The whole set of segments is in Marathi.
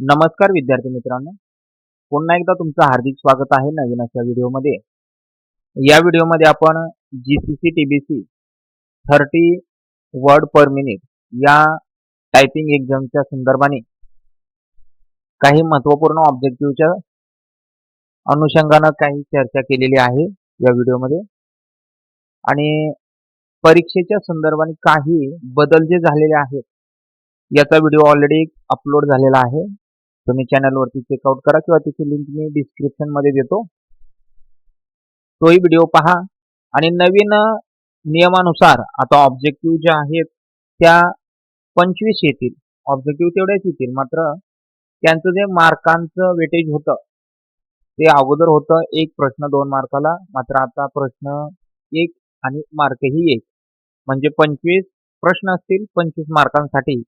नमस्कार विद्यार्थी मित्रांनो. पुन्हा एकदा तुमचं हार्दिक स्वागत आहे नवीन अशा व्हिडिओमध्ये. या व्हिडिओमध्ये आपण G C C T B C thirty word per minute या टायपिंग एक्झामच्या संदर्भाने काही महत्त्वपूर्ण ऑब्जेक्टिव्हच्या अनुषंगानं काही चर्चा केलेली आहे या व्हिडिओमध्ये. आणि परीक्षेच्या संदर्भाने काही बदल जे झालेले आहेत याचा व्हिडिओ ऑलरेडी अपलोड झालेला आहे. तुम्ही चॅनलवरती चेकआउट करा किंवा तिची लिंक मी डिस्क्रिप्शनमध्ये देतो. तोही व्हिडिओ पहा. आणि नवीन नियमानुसार आता ऑब्जेक्टिव्ह ज्या आहेत त्या पंचवीस येतील. ऑब्जेक्टिव्ह तेवढ्याच येतील. मात्र त्यांचं जे मार्कांचं वेटेज होतं ते अगोदर होतं एक प्रश्न दोन मार्काला. मात्र आता प्रश्न एक आणि मार्कही एक. म्हणजे पंचवीस प्रश्न असतील पंचवीस मार्कांसाठी.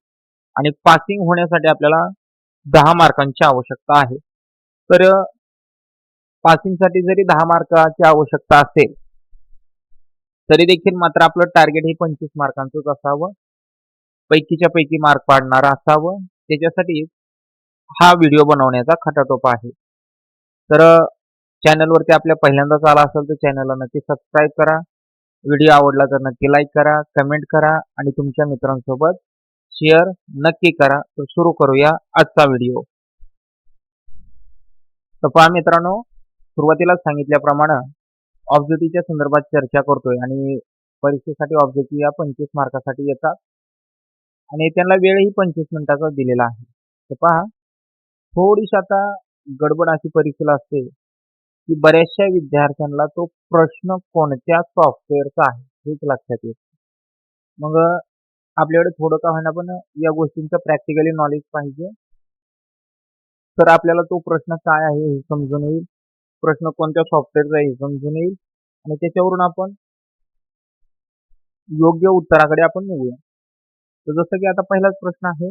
आणि पासिंग होण्यासाठी आपल्याला दहा मार्कांची आवश्यकता आहे. तर पासिंगसाठी जरी दहा मार्काची आवश्यकता असेल तरी देखील मात्र आपलं टार्गेट हे पंचवीस मार्कांचंच असावं. पैकीच्या पैकी मार्क पाडणारं असावं. त्याच्यासाठी हा व्हिडिओ बनवण्याचा खटाटोप आहे. तर चॅनलवरती आपल्या पहिल्यांदाच आला असेल तर चॅनलला नक्की सबस्क्राईब करा. व्हिडिओ आवडला तर नक्की लाईक करा कमेंट करा आणि तुमच्या मित्रांसोबत शेअर नक्की करा. तर सुरू करूया आजचा व्हिडिओ. तर पहा मित्रांनो सुरुवातीला सांगितल्याप्रमाणे ऑब्जेक्टिव्हच्या संदर्भात चर्चा करतोय आणि परीक्षेसाठी ऑब्जेक्टिव्ह या पंचवीस मार्कासाठी येतात. आणि त्यांना वेळही पंचवीस मिनिटाचा दिलेला आहे. तर पहा थोडीशी आता गडबड अशी परीक्षेला असते की बऱ्याचशा विद्यार्थ्यांना तो प्रश्न कोणत्या सॉफ्टवेअरचा आहे हेच लक्षात येत मग आपल्याकडे थोडं का होईना पण या गोष्टींचं प्रॅक्टिकली नॉलेज पाहिजे. तर आपल्याला तो प्रश्न काय आहे हे समजून येईल. प्रश्न कोणत्या सॉफ्टवेअरचा आहे हे समजून येईल. आणि त्याच्यावरून आपण योग्य उत्तराकडे आपण निघूया. तर जसं की आता पहिलाच प्रश्न आहे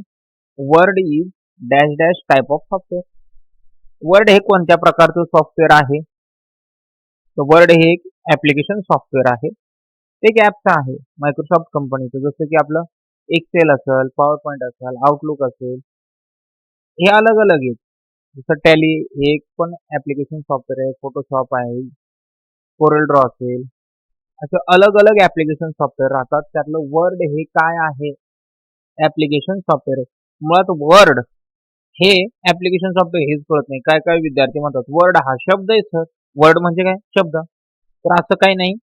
Word is dash dash type of software Word हे कोणत्या प्रकारचं सॉफ्टवेअर आहे? तर वर्ड हे एक ऍप्लिकेशन सॉफ्टवेअर आहे. एक ॲपचं आहे मायक्रोसॉफ्ट कंपनीचं जसं की आपलं एक्सेल असेल पॉवर पॉईंट असेल आउटलुक असेल हे अलग अलग आहेत. जसं टॅली हे एक पण ॲप्लिकेशन सॉफ्टवेअर आहे. फोटोशॉप आहे. कोरल ड्रॉ असेल. असे अलग अलग ॲप्लिकेशन सॉफ्टवेअर राहतात. त्यातलं वर्ड हे काय आहे? ॲप्लिकेशन सॉफ्टवेअर मुळात वर्ड हे ॲप्लिकेशन सॉफ्टवेअर हेच कळत नाही. काय काय विद्यार्थी म्हणतात वर्ड हा शब्द आहे सर वर्ड म्हणजे काय? शब्द. तर असं काही नाही.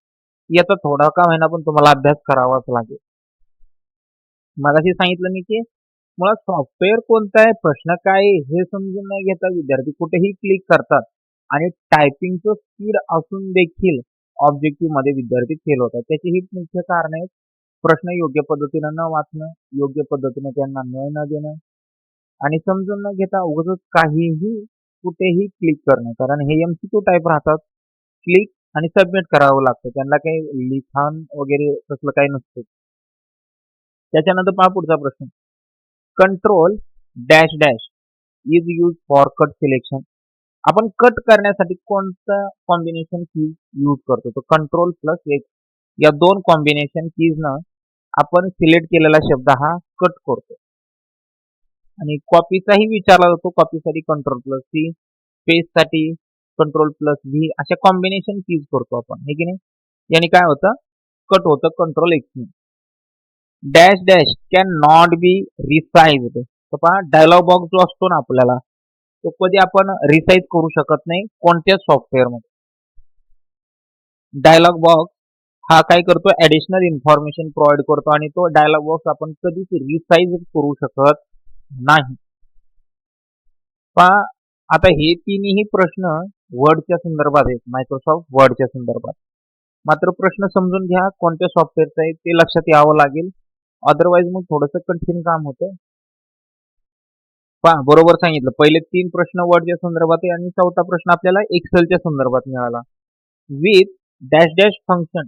याचा थोडा का होईना पण तुम्हाला अभ्यास करावाच लागेल. मगाशी सांगितलं मी की मुळात सॉफ्टवेअर कोणतं आहे प्रश्न काय आहे हे समजून न घेता विद्यार्थी कुठेही क्लिक करतात आणि टायपिंगचं स्पीड असून देखील ऑब्जेक्टिव्हमध्ये विद्यार्थी फेल होतात. त्याची ही मुख्य कारण आहेत. प्रश्न योग्य पद्धतीनं न वाचणं योग्य पद्धतीनं त्यांना न्याय न देणं आणि समजून न घेता उगाच काहीही कुठेही क्लिक करणं. कारण हे एमसीक्यू टाईप राहतात. क्लिक आणि सबमिट करावं लागतं. त्यांना काही लिखाण वगैरे तसलं काही नसतं. त्याच्यानंतर पहा पुढचा प्रश्न. Control dash dash is use for cut selection आपण कट करण्यासाठी कोणतं कॉम्बिनेशन कीज यूज करतो? तो कंट्रोल प्लस एक या दोन कॉम्बिनेशन कीजनं आपण सिलेक्ट केलेला शब्द हा कट करतो. आणि कॉपीचाही विचारला जातो. कॉपीसाठी कंट्रोल प्लस सी पेजसाठी कंट्रोल प्लस व्ही अशा कॉम्बिनेशन कीज करतो आपण हे की नाही? याने काय होतं? कट होतं control एक्सने dash dash can not be resized तर पहा डायलॉग बॉक्स जो असतो ना आपल्याला तो कधी आपण रिसाइज करू शकत नाही कोणत्याच सॉफ्टवेअरमध्ये डायलॉग बॉक्स हा काय करतो? ऍडिशनल इन्फॉर्मेशन प्रोव्हाइड करतो आणि तो डायलॉग बॉक्स आपण कधीच रिसाइज करू शकत नाही. पहा आता हे तिन्ही प्रश्न वर्डच्या संदर्भात आहेत मायक्रोसॉफ्ट वर्डच्या संदर्भात. मात्र प्रश्न समजून घ्या कोणत्या सॉफ्टवेअरचा आहे ते लक्षात यावं लागेल. अदरवाईज मग थोडंसं कठीण काम होतं. पहा बरोबर सांगितलं. पहिले तीन प्रश्न वर्डच्या संदर्भात आहे आणि चौथा प्रश्न आपल्याला एक्सेलच्या संदर्भात मिळाला. With dash dash function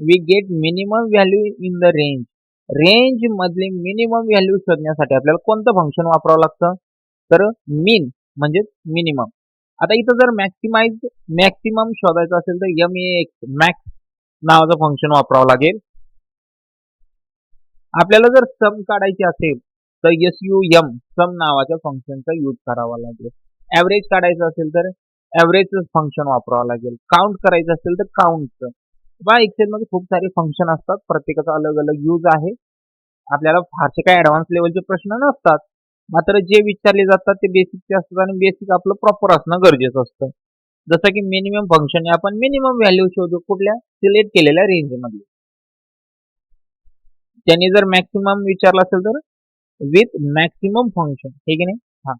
we get minimum value in the range range मधले मिनिमम व्हॅल्यू शोधण्यासाठी आपल्याला कोणतं फंक्शन वापरावं लागतं? तर मीन म्हणजे मिनिमम आता इथं जर मॅक्सिमाइज मॅक्सिमम शोधायचं असेल तर एम एक्स मॅक्स नावाचं फंक्शन वापरावं लागेल. आपल्याला जर सम काढायची असेल तर एस यू एम सम नावाच्या फंक्शनचा यूज करावा लागेल. ऍव्हरेज काढायचं असेल तर ऍव्हरेज फंक्शन वापरावं लागेल. काउंट करायचं असेल तर काउंटचं बा एक्सेलमध्ये खूप सारे फंक्शन असतात. प्रत्येकाचा अलग अलग यूज आहे. आपल्याला फारसे काही ऍडव्हान्स लेवलचे प्रश्न नसतात. मात्र जे विचारले जातात ते बेसिकचे असतात आणि बेसिक आपलं प्रॉपर असणं गरजेचं असतं. जसं की मिनिमम फंक्शन आहे. आपण मिनिमम व्हॅल्यू शोधू कुठल्या? सिलेक्ट केलेल्या रेंजमध्ये त्यांनी जर मॅक्सिमम विचारलं असेल तर विथ मॅक्सिमम फंक्शन हे की नाही? हा.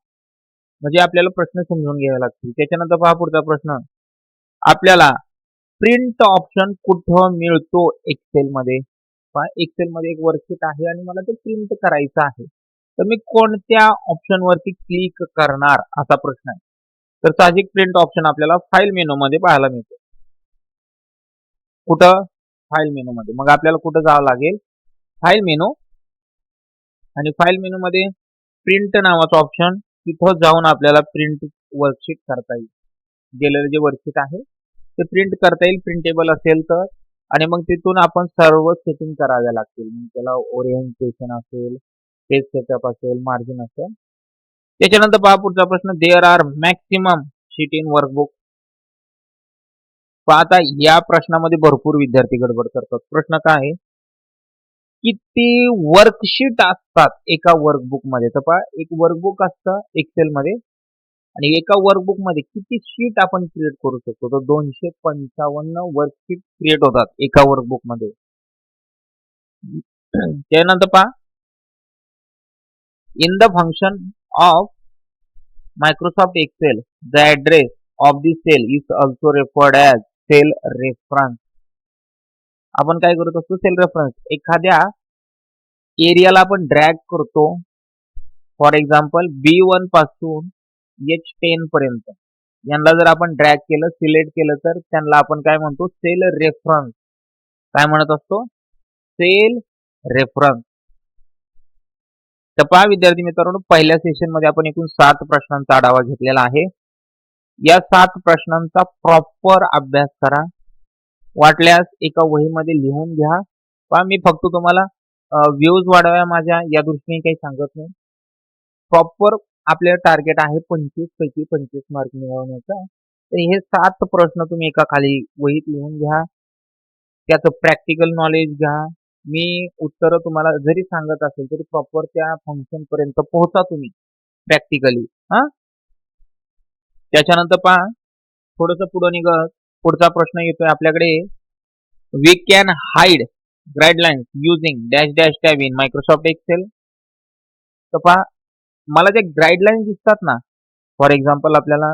म्हणजे आपल्याला प्रश्न समजून घ्यावे लागतील. त्याच्यानंतर पहा पुढचा प्रश्न. आपल्याला प्रिंट ऑप्शन कुठं मिळतो एक्सेल मध्ये? पहा एक्सेल मध्ये एक वर्कशीट आहे आणि मला ते प्रिंट करायचं आहे. तर मी कोणत्या ऑप्शन वरती क्लिक करणार असा प्रश्न आहे. तर साहजिक प्रिंट ऑप्शन आपल्याला फाईल मेनूमध्ये पाहायला मिळतो. कुठं? फाईल मेनू मध्ये. मग आपल्याला कुठं जावं लागेल? फाईल मेनू आणि फाईल मेनूमध्ये प्रिंट नावाचं ऑप्शन तिथं जाऊन आपल्याला प्रिंट वर्कशीट करता येईल. गेलेलं जे वर्कशीट आहे ते प्रिंट करता येईल. प्रिंटेबल असेल तर. आणि मग तिथून आपण सर्व सेटिंग कराव्या लागतील. मग त्याला ओरिएंटेशन असेल पेज सेटअप असेल मार्जिन असेल. त्याच्यानंतर पहा पुढचा प्रश्न. There are maximum sheet in workbook आता या प्रश्नामध्ये भरपूर विद्यार्थी गडबड करतात. प्रश्न काय आहे? किती वर्कशीट असतात एका वर्कबुकमध्ये तर पहा एक वर्कबुक असतं एक्सेल मध्ये आणि एका वर्कबुकमध्ये किती शीट आपण क्रिएट करू शकतो? तर दोनशे पंचावन्न वर्कशीट क्रिएट होतात एका वर्कबुकमध्ये त्यानंतर पहा in the function of Microsoft Excel the address of the cell is also referred as cell reference. आपण काय करत असतो? सेल रेफरन्स एखाद्या एरियाला आपण ड्रॅग करतो. फॉर एक्झाम्पल बी वनपासून एच टेन पर्यंत. यांना जर आपण ड्रॅग केलं सिलेक्ट केलं तर त्यांना आपण काय म्हणतो? सेल रेफरन्स काय म्हणत असतो? सेल रेफरन्स तर पहा विद्यार्थी मित्रांनो पहिल्या सेशनमध्ये आपण एकूण सात प्रश्नांचा आढावा घेतलेला आहे. या सात प्रश्नांचा प्रॉपर अभ्यास करा. वाटल्यास एका वहीमध्ये लिहून घ्या. पहा मी फक्त तुम्हाला व्ह्यूज वाढव्या माझ्या या दृष्टीने काही सांगत नाही. प्रॉपर आपले टार्गेट आहे पंचवीस पैकी पंचवीस मार्क मिळवण्याचा. तर हे सात प्रश्न तुम्ही एका खाली वहीत लिहून घ्या. त्याचं प्रॅक्टिकल नॉलेज घ्या. मी उत्तर तुम्हाला जरी सांगत असेल तरी प्रॉपर त्या फंक्शन पर्यंत पोहोचा तुम्ही प्रॅक्टिकली हा? त्याच्यानंतर पहा थोडस पुढं निघत पुढचा प्रश्न येतोय आपल्याकडे. We can hide guidelines using dash dash tab in Microsoft Excel तर पहा मला जे गाईडलाईन्स दिसतात ना फॉर एक्झाम्पल आपल्याला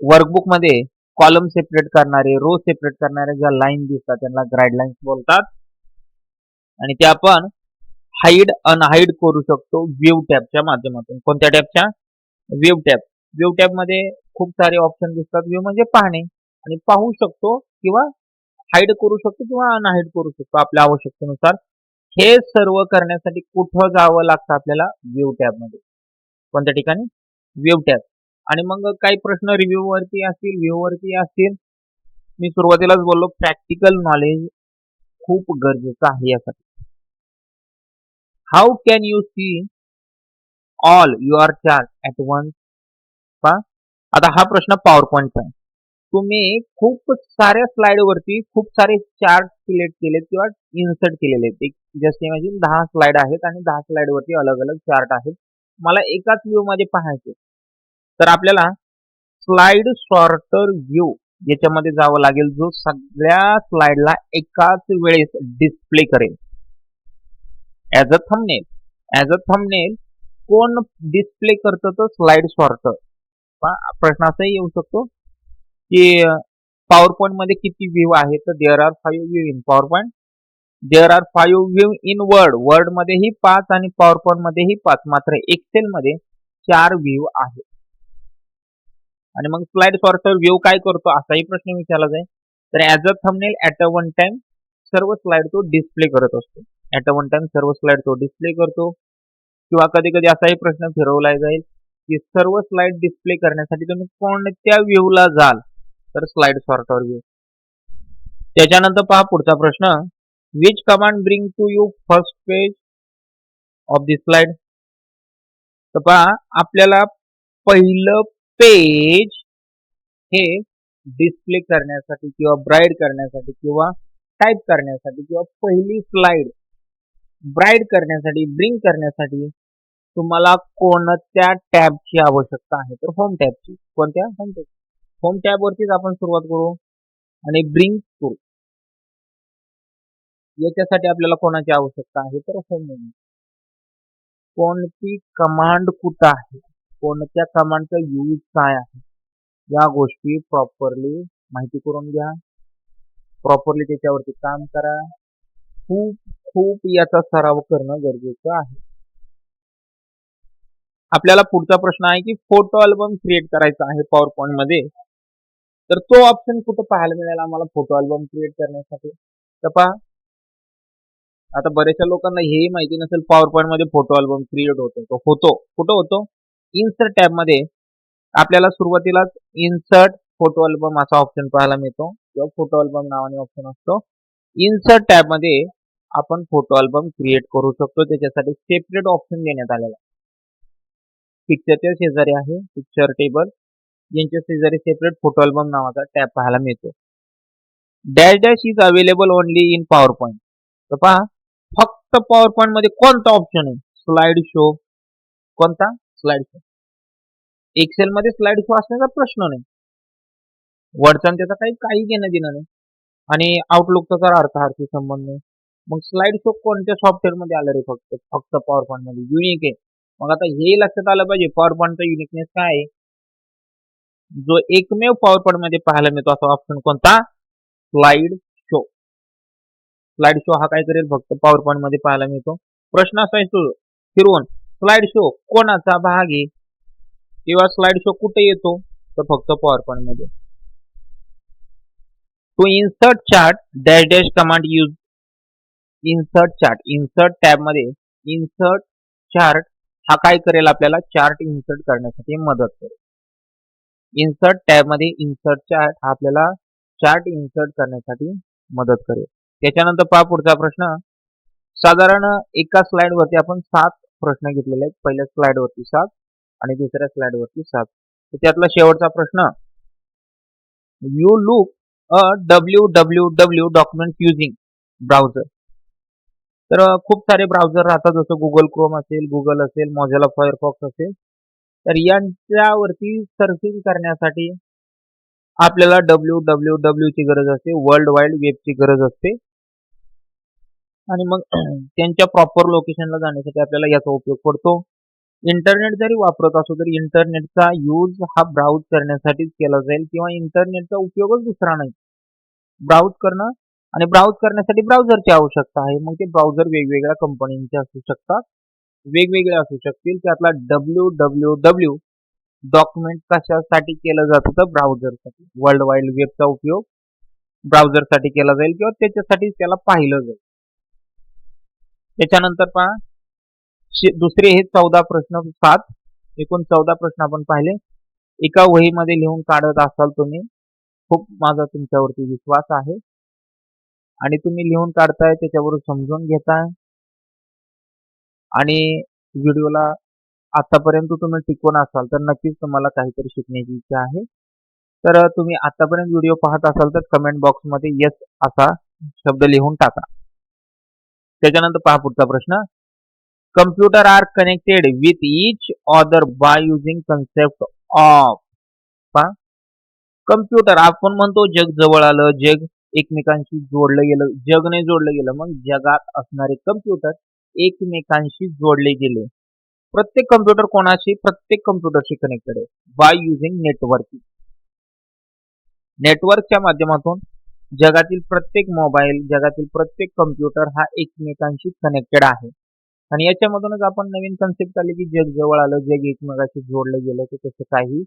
वर्कबुकमध्ये कॉलम सेपरेट करणारे रो सेपरेट करणारे ज्या लाईन दिसतात त्यांना गाईडलाईन्स बोलतात. आणि ते आपण हाईड अनहाईड करू शकतो व्ह्यू टॅबच्या माध्यमातून. कोणत्या टॅबच्या व्ह्यू टॅब व्ह्यू टॅबमध्ये खूप सारे ऑप्शन दिसतात. व्ह्यू म्हणजे पाहणे. आणि पाहू शकतो किंवा हाईड करू शकतो किंवा अनहाईड करू शकतो आपल्या आवश्यकतेनुसार. हे सर्व करण्यासाठी कुठं जावं लागतं आपल्याला? व्ह्यू टॅबमध्ये. कोणत्या ठिकाणी? व्ह्यू टॅब आणि मग काही प्रश्न रिव्ह्यू वरती असतील व्ह्यू वरती असतील मी सुरुवातीलाच बोललो प्रॅक्टिकल नॉलेज खूप गरजेचं आहे यासाठी. How can you see all your chart at once पा आता हा प्रश्न पॉवर पॉईंटचा आहे. तुम्ही खूप साऱ्या स्लाइड वरती खूप सारे चार्ट सिलेक्ट केलेत किंवा इन्सर्ट केलेले आहेत एक जस्ट इमॅजिन दहा स्लाइड आहेत आणि दहा स्लाइड वरती अलग अलग चार्ट आहेत. मला एकाच व्ह्यू मध्ये पाहायचे तर आपल्याला स्लाइड सॉर्टर व्ह्यू याच्यामध्ये जावं लागेल जो सगळ्या स्लाइडला एकाच वेळेस डिस्प्ले करेल. As a thumbnail as a thumbnail कोण डिस्प्ले करतं तर स्लाइड सॉर्टर प्रश्न असाही येऊ शकतो की पॉवर पॉईंटमध्ये किती व्ह्यू आहे तर there are five view in power point there are five view in word word मध्येही पाच आणि पॉवर पॉईंट मध्येही पाच. मात्र एक्सेल मध्ये चार व्ह्यू आहे आणि मग स्लाइड सॉर्टर व्ह्यू काय करतो असाही प्रश्न विचारला जाईल. तर as a thumbnail at a one time सर्व स्लाइड तो डिस्प्ले करत असतो. ऍट अ वन टाइम सर्व स्लाइड तो डिस्प्ले करतो. किंवा कधी कधी असाही प्रश्न फिरवला जाईल की सर्व स्लाइड डिस्प्ले करण्यासाठी तुम्ही कोणत्या व्ह्यूला जाल? तर स्लाइड सॉर्टर व्ह्यू त्याच्यानंतर पहा पुढचा प्रश्न. Which command bring to you first page of the slide तर पहा आपल्याला पहिलं पेज हे डिस्प्ले करण्यासाठी किंवा ब्राईड करण्यासाठी किंवा टाईप करण्यासाठी किंवा पहिली स्लाइड ब्राईड करण्यासाठी ब्रिंग करण्यासाठी तुम्हाला कोणत्या टॅबची आवश्यकता आहे? तर होम टॅबची कोणत्या? होम टॅब होम टॅबवरतीच आपण सुरुवात करू आणि ब्रिंग करू. याच्यासाठी आपल्याला कोणाची आवश्यकता आहे? तर होम कोणती कमांड कुठं आहे? कोणत्या कमांडचा यूज काय आहे? या गोष्टी प्रॉपरली माहिती करून घ्या. प्रॉपरली त्याच्यावरती काम करा. खूप खूप याचा सराव करणं गरजेचं आहे. आपल्याला पुढचा प्रश्न आहे की फोटो अल्बम क्रिएट करायचा आहे पॉवर पॉईंटमध्ये. तर तो ऑप्शन कुठं पाहायला मिळेल आम्हाला फोटो अल्बम क्रिएट करण्यासाठी? तर पहा. आता बऱ्याचशा लोकांना हेही माहिती नसेल पॉवर पॉईंटमध्ये फोटो अल्बम क्रिएट होतो. तो होतो. कुठं होतो? इन्सर्ट टॅबमध्ये आपल्याला सुरुवातीलाच इन्सर्ट फोटो अल्बम असा ऑप्शन पाहायला मिळतो. किंवा फोटो अल्बम नावाने ऑप्शन असतो. इन्सर्ट टॅबमध्ये आपण फोटो अल्बम क्रिएट करू शकतो. त्याच्यासाठी सेपरेट ऑप्शन देण्यात आलेला पिक्चरच्या शेजारी आहे. पिक्चर टेबल यांच्या शेजारी सेपरेट फोटो अल्बम नावाचा टॅब पाहायला मिळतो. Dash dash is available only in power point तर पहा फक्त पॉवर पॉईंटमध्ये कोणता ऑप्शन आहे? स्लाइड शो कोणता? स्लाइड शो एक्सेल मध्ये स्लाइड शो असण्याचा प्रश्न नाही. वर्डचा त्याचा काही काही घेणं देणं नाही. आणि आउटलुकचा तर अर्थार्थी संबंध नाही. मग स्लाइड शो कोणत्या सॉफ्टवेअरमध्ये आलं रे फक्त? फक्त पॉवर पॉईंटमध्ये. युनिक आहे. मग आता हे लक्षात आलं पाहिजे. पॉवर पॉईंटचा युनिकनेस काय आहे? जो एकमेव पॉवर पॉईंटमध्ये पाहायला मिळतो असा ऑप्शन कोणता? स्लाइड शो स्लाइड शो हा काय करेल फक्त पॉवर पॉईंटमध्ये पाहायला मिळतो. प्रश्न असा फिरवून. स्लाइड शो कोणाचा भाग आहे? किंवा स्लाइड शो कुठे येतो? तर फक्त पॉवर पॉईंटमध्ये. To insert chart dash dash command use insert chart insert टॅबमध्ये इन्सर्ट चार्ट हा काय करेल आपल्याला? चार्ट इन्सर्ट करण्यासाठी मदत करेल. इन्सर्ट टॅबमध्ये इन्सर्ट चार्ट हा आपल्याला चार्ट इन्सर्ट करण्यासाठी मदत करेल. त्याच्यानंतर पहा पुढचा प्रश्न. साधारण एका स्लाइड वरती आपण सात प्रश्न घेतलेले आहेत पहिल्या स्लाइडवरती सात आणि दुसऱ्या स्लाइडवरती वरती सात. त्यातला शेवटचा प्रश्न. You look a W W W document using browser तर खूप सारे ब्राउझर राहतात. जसं गुगल क्रोम असेल गुगल असेल मोझेला फायरफॉक्स असेल. तर यांच्यावरती सर्फिंग करण्यासाठी आपल्याला डब्ल्यू डब्ल्यू डब्ल्यू ची गरज असते. वर्ल्ड वाईड वेबची गरज असते. आणि मग त्यांच्या प्रॉपर लोकेशनला जाण्यासाठी आपल्याला याचा उपयोग पडतो. इंटरनेट जरी वापरत असो तरी इंटरनेटचा यूज हा ब्राउज करण्यासाठीच केला जाईल किंवा इंटरनेटचा उपयोगच दुसरा नाही. ब्राउज करणं आणि ब्राउज करण्यासाठी ब्राउझरची आवश्यकता आहे. मग ते ब्राउझर वेगवेगळ्या कंपनीचे असू शकतात. वेगवेगळे असू शकतील. त्यातला डब्ल्यू डब्ल्यू डब्ल्यू डॉक्युमेंट कशासाठी केलं जातं तर ब्राउझरसाठी वर्ल्ड वाईड वेबचा उपयोग ब्राउझरसाठी केला जाईल किंवा त्याच्यासाठी त्याला पाहिलं जाईल. त्याच्यानंतर पहा. दुसरे हे चौदा प्रश्न सात एकूण चौदा प्रश्न आपण पाहिले. एका वहीमध्ये लिहून काढत असाल तुम्ही खूप माझा तुमच्यावरती विश्वास आहे. आणि तुम्ही लिहून काढताय त्याच्यावर समजून घेताय. आणि व्हिडिओला आतापर्यंत तुम्ही टिकवून असाल तर नक्कीच तुम्हाला काहीतरी शिकण्याची इच्छा आहे. तर तुम्ही आतापर्यंत व्हिडिओ पाहत असाल तर कमेंट बॉक्समध्ये येस असा शब्द लिहून टाका. त्याच्यानंतर पहा पुढचा प्रश्न. Computer are connected with each other by using concept of पहा. कम्प्युटर आपण म्हणतो जग जवळ आलं जग एकमेकांशी जोडलं गेलं जगने जोडलं गेलं मग जगात असणारे कम्प्युटर एकमेकांशी जोडले गेले. प्रत्येक कम्प्युटर कोणाशी? प्रत्येक कम्प्युटरशी कनेक्टेड आहे. बाय युझिंग नेटवर्किंग नेटवर्कच्या माध्यमातून जगातील प्रत्येक मोबाईल जगातील प्रत्येक कम्प्युटर हा एकमेकांशी कनेक्टेड आहे. आणि याच्यामधूनच आपण नवीन कन्सेप्ट आले की जग जवळ आलं जग एकमेकाशी जोडलं गेलं तर तसं काही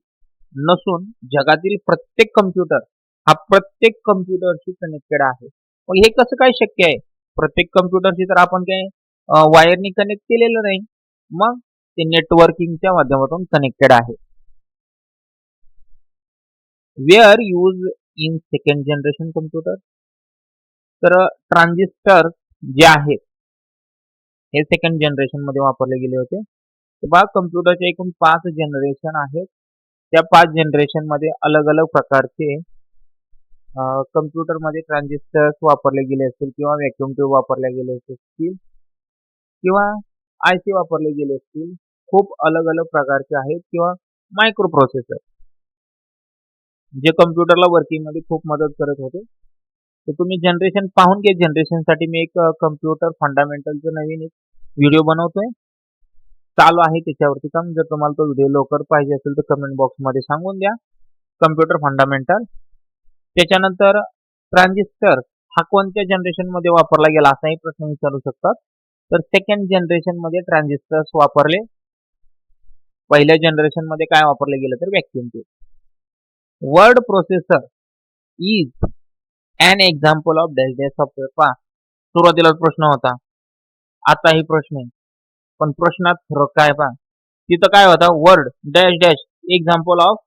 नसून जगातील प्रत्येक कम्प्युटर हा प्रत्येक कम्प्युटरशी कनेक्टेड आहे. मग हे कसं काय शक्य आहे? प्रत्येक कम्प्युटरशी तर आपण काय वायरनी कनेक्ट केलेलं नाही. मग ते नेटवर्किंगच्या माध्यमातून कनेक्टेड आहे. Were use in second generation computer तर ट्रान्झिस्टर जे आहेत हे सेकंड जनरेशनमध्ये वापरले गेले होते. तर बघा कम्प्युटरचे एकूण पाच जनरेशन आहेत. त्या पाच जनरेशनमध्ये अलग अलग प्रकारचे कम्प्युटरमध्ये ट्रान्झिस्टर्स वापरले गेले असतील किंवा व्हॅक्युम ट्यूब वापरले गेले असतील किंवा आय सी वापरले गेले असतील. खूप अलग अलग प्रकारचे आहेत किंवा मायक्रो प्रोसेसर जे कम्प्युटरला वर्किंगमध्ये खूप मदत करत होते. तर तुम्ही जनरेशन पाहून घ्या. जनरेशनसाठी मी एक कम्प्युटर फंडामेंटलचं नवीन एक व्हिडिओ बनवतोय. चालू आहे त्याच्यावरती काम. जर तुम्हाला तो व्हिडिओ लवकर पाहिजे असेल तर कमेंट बॉक्समध्ये सांगून द्या. कम्प्युटर फंडामेंटल त्याच्यानंतर ट्रान्झिस्टर हा कोणत्या जनरेशनमध्ये वापरला गेला असाही प्रश्न विचारू शकतात. तर सेकंड जनरेशनमध्ये ट्रान्झिस्टर्स वापरले. पहिल्या जनरेशनमध्ये काय वापरले गेलं तर vacuum tube word processor is an example of dash dash software पहा सुरुवातीला प्रश्न होता आताही प्रश्न आहे. पण प्रश्नात फरक काय पहा? तिथं काय होता? Word dash dash example of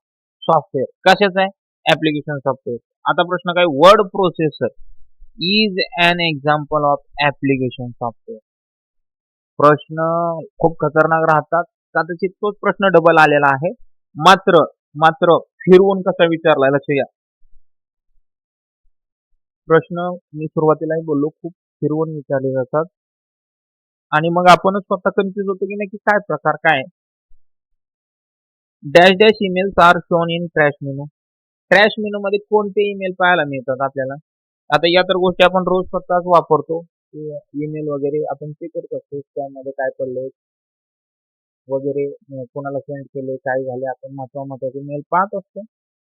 software कशाच आहे? ऍप्लिकेशन सॉफ्टवेअर आता प्रश्न काय? Word processor is an example of application software प्रश्न खूप खतरनाक राहतात. कदाचित तोच प्रश्न डबल आलेला आहे. मात्र मात्र फिरवून कसा विचारलाय लक्ष घ्या प्रश्न मी सुरुवातीलाही बोललो खूप फिरवून विचारले जातात. आणि मग आपणच स्वतः कन्फ्युज होतो की नक्की काय प्रकार काय? Dash dash emails are shown in trash menu. Trash menu मध्ये कोणते ईमेल पाहायला मिळतात आपल्याला? आता या तर गोष्टी आपण रोज स्वतःच वापरतो. ईमेल वगैरे आपण चेक करत असतो त्यामध्ये काय पडले वगैरे कोणाला सेंड केले काय झाले आपण महत्वा महत्त्वाचे मेल पाहत असतो.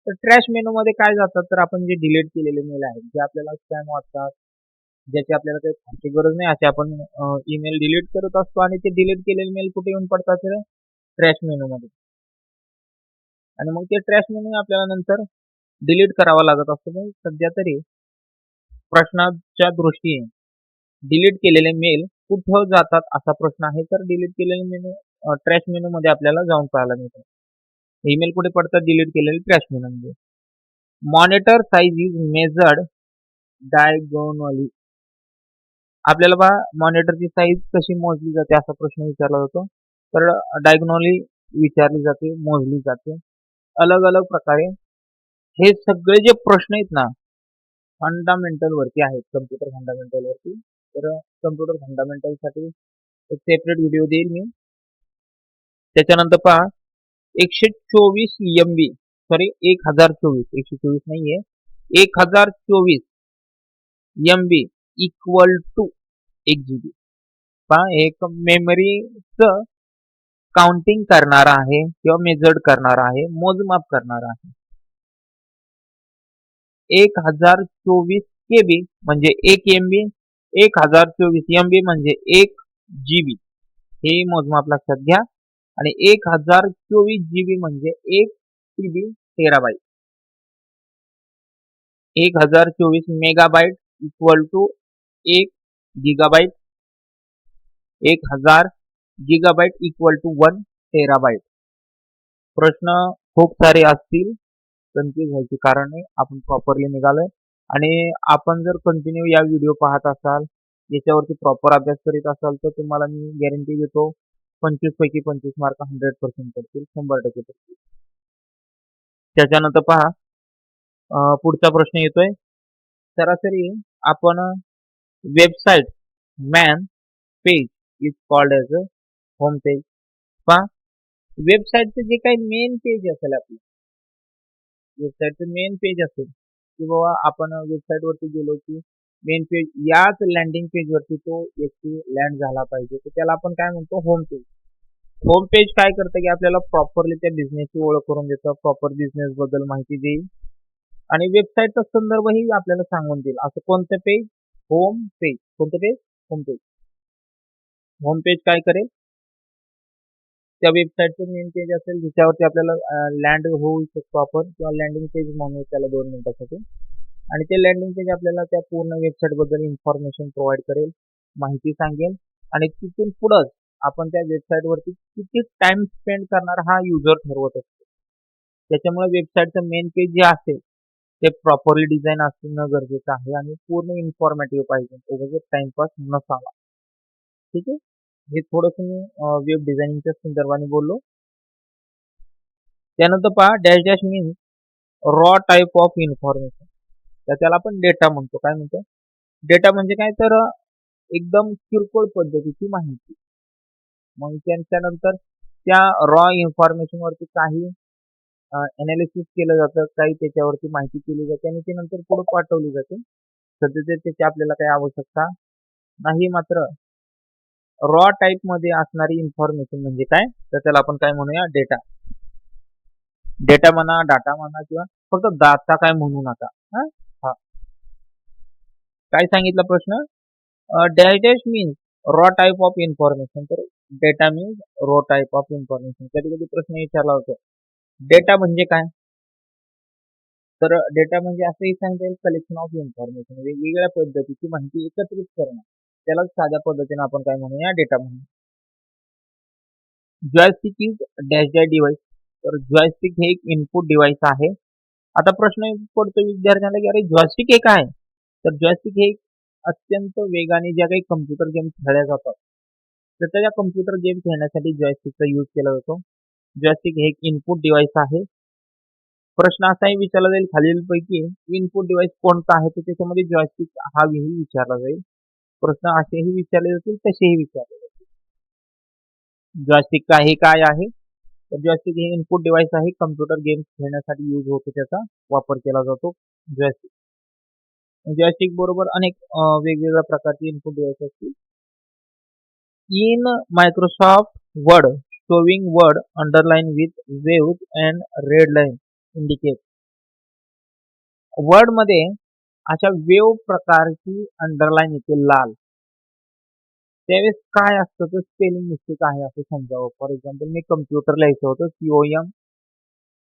तर ट्रॅश मेनू मध्ये काय जातात तर आपण जे डिलीट केलेले मेल आहेत जे आपल्याला स्पॅम वाटतात ज्याची आपल्याला काही खायची गरज नाही असे आपण ईमेल डिलीट करत असतो आणि ते डिलीट केलेले मेल कुठे येऊन पडतात ट्रॅश मेनू मध्ये. आणि मग ते ट्रॅश मेनू आपल्याला नंतर डिलीट करावा लागत असतो. पण सध्या तरी प्रश्नाच्या दृष्टीने डिलीट केलेले मेल कुठं जातात असा प्रश्न आहे. तर डिलीट केलेले मेनू ट्रॅश मेनू मध्ये आपल्याला जाऊन पाहायला मिळतं. ईमेल कुठे पडतात डिलीट केलेले ट्रॅश मेनू मध्ये. Monitor size is measured diagonally आपल्याला बा मॉनिटरची साईज कशी मोजली जाते असा प्रश्न विचारला जातो. तर डायग्नोली विचारली जाते मोजली जाते. अलग अलग प्रकारे. हे सगळे जे प्रश्न आहेत ना फंडामेंटल वरती आहेत कम्प्युटर फंडामेंटल वरती. तर कम्प्युटर फंडामेंटलसाठी एक सेपरेट व्हिडिओ देईल मी. त्याच्यानंतर पहा, एकशे चोवीस एम बी सॉरी एक हज़ार चोवीस, एकशे चोवीस नाहीये. एक हज़ार चोवीस एम बी इक्वल टू एक जी बी पहा एक मेमरीच काउंटिंग करणारा आहे किंवा मेजर्ड करणारा आहे, मोजमाप करणारा आहे. एक हज़ार चोवीस के बी म्हणजे एक एम बी एक हज़ार चोवीस एम बी म्हणजे एक जी बी हे मोजमाप लक्षात घ्या. आणि एक हजार चोवीस जी बी म्हणजे एक टीबी टेराबाईट एक हजार चोवीस मेगाबाईट इक्वल टू एक गिगाबाईट एक हजार gigabyte equal to one terabyte प्रश्न खूप सारे असतील कन्फ्यूज व्हायचे कारण नाही आपण प्रॉपरली निघालोय. आणि आपण जर कंटिन्यू या व्हिडिओ पाहत असाल याच्यावरती प्रॉपर अभ्यास करीत असाल तर तुम्हाला मी गॅरंटी देतो पंचवीस पैकी पंचवीस मार्क हंड्रेड पर्सेंट पडतील शंभर टक्के पडतील. त्याच्यानंतर पहा पुढचा प्रश्न येतोय. सरासरी आपण website main page is called as a home page पहा वेबसाईटचं जे काही मेन पेज असेल आपलं वेबसाईटचं मेन पेज असेल की बाबा आपण वेबसाईटवरती गेलो की मेन पेज याच लँडिंग पेज वरती तो व्यक्ती लँड झाला पाहिजे. तर त्याला आपण काय म्हणतो? होम पेज होम पेज काय करतं की आपल्याला प्रॉपरली त्या बिझनेसची ओळख करून देतं. प्रॉपर बिझनेस बद्दल माहिती देईल. आणि वेबसाईटचा संदर्भही आपल्याला सांगून देईल. असं कोणतं पेज होम पेज कोणतं page home page home page काय करेल? त्या वेबसाईटचं मेन पेज असेल ज्याच्यावरती आपल्याला लँड होऊ शकतो आपण किंवा लँडिंग पेज म्हणून त्याला दोन मिनिटासाठी. आणि ते लँडिंग पेज आपल्याला त्या पूर्ण वेबसाईटबद्दल इन्फॉर्मेशन प्रोव्हाइड करेल माहिती सांगेल. आणि तिथून पुढंच आपण त्या वेबसाईट वरती किती टाइम स्पेंड करणार हा युजर ठरवत असतो. त्याच्यामुळे वेबसाईटचं मेन पेज जे असेल ते प्रॉपरली डिझाईन असणं गरजेचं आहे आणि पूर्ण इन्फॉर्मेटिव्ह पाहिजे. म्हणजे टाइमपास नसावा. ठीक आहे? हे थोडंसं मी वेब डिझायनिंगच्या संदर्भाने बोललो. त्यानंतर पहा dash dash means raw type of information तर त्याला आपण डेटा म्हणतो. काय म्हणतो? डेटा म्हणजे काय? तर एकदम किरकोळ पद्धतीची माहिती. मग त्यांच्यानंतर त्या रॉ इन्फॉर्मेशन वरती काही अनालिसिस केलं जातं. काही त्याच्यावरती माहिती केली जाते आणि ती नंतर पुढे पाठवली जाते. सध्या त्याची आपल्याला काही आवश्यकता नाही मात्र रॉ टाईपमध्ये असणारी इन्फॉर्मेशन म्हणजे काय? तर त्याला आपण काय म्हणूया? डेटा डेटा म्हणा डाटा म्हणा किंवा फक्त दाता काय म्हणू नका. हा? काय सांगितला प्रश्न? Dash dash means raw type of information तर data means raw type of information कधी कधी प्रश्न विचारला होतो. डेटा म्हणजे काय? तर डेटा म्हणजे असंही सांगता येईल कलेक्शन ऑफ इन्फॉर्मेशन वेगवेगळ्या पद्धतीची माहिती एकत्रित करणं. त्याला साध्या पद्धतीने आपण काय म्हणूया? डेटा म्हणूया joystick is dash dash device तर जॉयस्टिक हे एक इनपुट डिव्हाइस आहे. आता प्रश्न पडतो विद्यार्थ्यांना की अरे जॉयस्टिक हे काय तर जॉयस्टिक हे अत्यंत वेगाने ज्या काही कम्प्युटर गेम खेळल्या जातात तर त्या कम्प्युटर गेम खेळण्यासाठी जॉयस्टिकचा यूज़ केला जातो जॉयस्टिक हे एक इनपुट डिवाइस आहे। प्रश्न असाही विचारला जाईल, खालीलपैकी इनपुट डिवाइस कोणता आहे? तर त्याच्यामध्ये जॉयस्टिक हा विचारला जाईल। प्रश्न असेही विचारले जातील तसेही विचारले जातील। जॉयस्टिक काय हे काय आहे? तर जॉयस्टिक हे इनपुट डिवाइस आहे कम्प्युटर गेम्स खेळण्यासाठी यूज़ होतो त्याचा वापर केला जातो जॉयस्टिक म्हणजे जॉयस्टिक बरोबर अनेक वेगवेगळ्या प्रकारचे इनपुट डिव्हाइस असतील. In Microsoft word showing word underline with wave and red line indicate वर्डमध्ये अशा वेव प्रकारची अंडरलाईन येते लाल. त्यावेळेस काय असतं? तर स्पेलिंग मिस्टेक आहे असं समजावं. फॉर एक्झाम्पल मी कम्प्युटरला यायचं होतं C O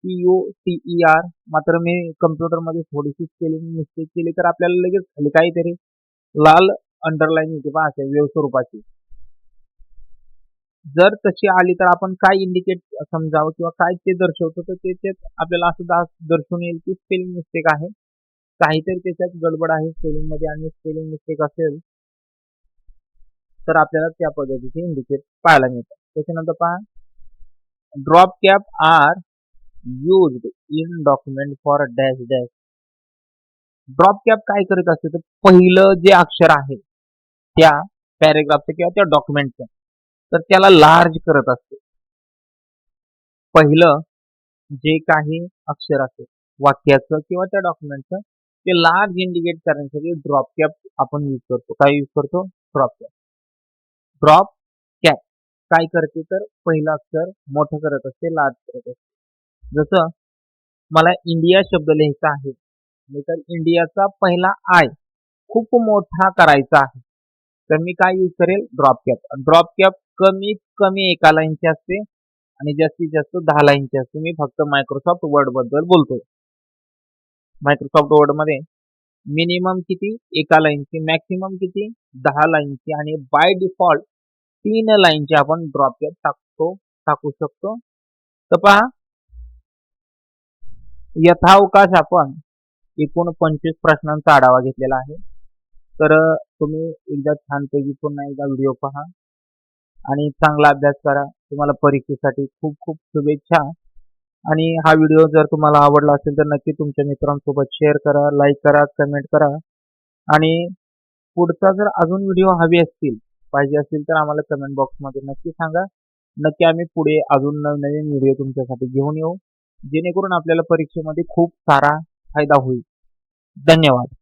M O T E R मात्र मी कम्प्युटरमध्ये थोडीशी स्पेलिंग मिस्टेक केली तर आपल्याला लगेच खाली काहीतरी लाल अंडरलाईन येते पहा असे वेव स्वरूपाची. जर तशी आली तर आपण काय इंडिकेट समजावं किंवा काय ते दर्शवतो तर त्याच्यात आपल्याला असं दर्शवून येईल की स्पेलिंग मिस्टेक आहे. काहीतरी त्याच्यात गडबड आहे स्पेलिंगमध्ये आणि स्पेलिंग मिस्टेक असेल तर आपल्याला त्या पद्धतीचे इंडिकेट पाहायला मिळतात त्याच्यानंतर पहा. Drop cap are used in document for dash dash drop cap काय करत असते तर पहिलं जे अक्षर आहे त्या पॅरेग्राफचं किंवा त्या डॉक्युमेंटचं तर त्याला लार्ज करत असते. पहिलं जे काही अक्षर असते वाक्याचं किंवा त्या डॉक्युमेंटचं ते लार्ज इंडिकेट करण्यासाठी ड्रॉप कॅप आपण यूज करतो. काय यूज करतो? ड्रॉप कॅप ड्रॉप कॅप काय करते तर पहिलं अक्षर मोठं करत असते लार्ज करत असते. जसं मला इंडिया शब्द लिहायचा आहे तर इंडियाचा पहिला आय खूप मोठा करायचा आहे. तर मी काय यूज करेल? ड्रॉप कॅप ड्रॉप कॅप कमीत कमी एका लाईनची असते आणि जास्तीत जास्त दहा लाईनची असते. मी फक्त मायक्रोसॉफ्ट वर्डबद्दल बोलतोय. मायक्रोसॉफ्ट वर्डमध्ये मिनिमम किती? एका लाईनची मॅक्सिमम किती? दहा लाईनची आणि बाय डिफॉल्ट तीन लाईनची आपण ड्रॉप कॅप टाकतो टाकू शकतो. तर पहा यथावकाश आपण एकूण पंचवीस प्रश्नांचा आढावा घेतलेला आहे. तर तुम्ही एकदा छानपैकी पुन्हा एकदा व्हिडिओ पहा आणि चांगला अभ्यास करा. तुम्हाला परीक्षेसाठी खूप खूप शुभेच्छा. आणि हा व्हिडिओ जर तुम्हाला आवडला असेल तर नक्की तुमच्या मित्रांसोबत शेअर करा लाईक करा कमेंट करा. आणि पुढचा जर अजून व्हिडिओ हवी असतील पाहिजे असतील तर आम्हाला कमेंट बॉक्समध्ये नक्की सांगा. नक्की आम्ही पुढे अजून नवीन व्हिडिओ तुमच्यासाठी घेऊन येऊ. जेणेकरून आपल्याला परीक्षेमध्ये खूप सारा फायदा होईल. धन्यवाद.